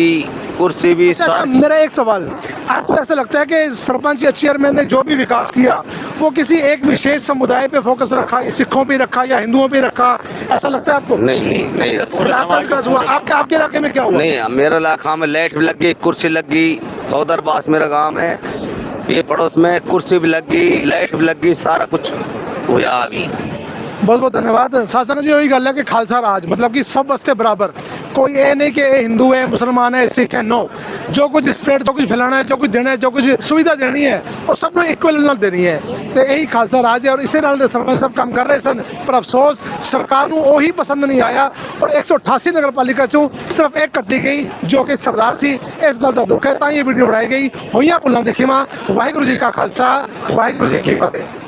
J: कुर्सी भी
A: अच्छा, मेरा एक सवाल। आपको ऐसा लगता है कि सरपंच या चेयरमैन ने जो भी विकास किया वो किसी एक विशेष समुदाय पे फोकस रखा सिखों पे रखा या हिंदुओं पे रखा? ऐसा लगता है आपको?
J: नहीं नहीं
A: आपका विकास हुआ। आपके आपके इलाके में क्या हुआ?
J: नहीं मेरा इलाका में लाइट भी लग गई कुर्सी लग गई सौदर पास मेरा गाँव है। ये पड़ोस में कुर्सी भी लग गई लाइट भी लग गई सारा कुछ हुआ अभी।
A: बहुत बहुत धन्यवाद। शासन जी वही गल है कि खालसा राज मतलब कि सब बस्ते बराबर। ਕੋਈ ਇਹ ਨਹੀਂ ਕਿ ਇਹ ਹਿੰਦੂ ਹੈ ਮੁਸਲਮਾਨ ਹੈ ਸਿੱਖ ਹੈ ਨੋ ਜੋ ਕੁਝ ਸਪਰੈਡ ਜੋ ਕੁਝ ਫੈਲਾਣਾ ਹੈ ਜੋ ਕੁਝ ਦੇਣਾ ਹੈ ਜੋ ਕੁਝ ਸੁਵਿਧਾ ਦੇਣੀ ਹੈ ਉਹ ਸਭ ਨੂੰ ਇਕੁਅਲ ਨਾਲ ਦੇਣੀ ਹੈ ਤੇ ਇਹੀ ਖਾਲਸਾ ਰਾਜ ਹੈ ਔਰ ਇਸੇ ਨਾਲ ਸਰਪੰਚ ਸਭ ਕੰਮ ਕਰ ਰਹੇ ਸਨ ਪਰ ਅਫਸੋਸ ਸਰਕਾਰ ਨੂੰ ਉਹੀ ਪਸੰਦ ਨਹੀਂ ਆਇਆ ਔਰ 188 ਨਗਰਪਾਲਿਕਾ ਚੋਂ ਸਿਰਫ ਇੱਕ ਕੱਟੀ ਗਈ ਜੋ ਕਿ ਸਰਦਾਰ ਸੀ ਇਸ ਗੱਲ ਦਾ ਦੁੱਖ ਹੈ ਤਾਂ ਇਹ ਵੀਡੀਓ ਬਣਾਈ ਗਈ ਹੋਈਆਂ ਭੁੱਲਾਂ ਦੇਖੀਆਂ ਵਾਹਿਗੁਰੂ ਜੀ ਕਾ ਖਾਲਸਾ ਵਾਹਿਗੁਰੂ ਜੀ ਕੀ ਫਤਿਹ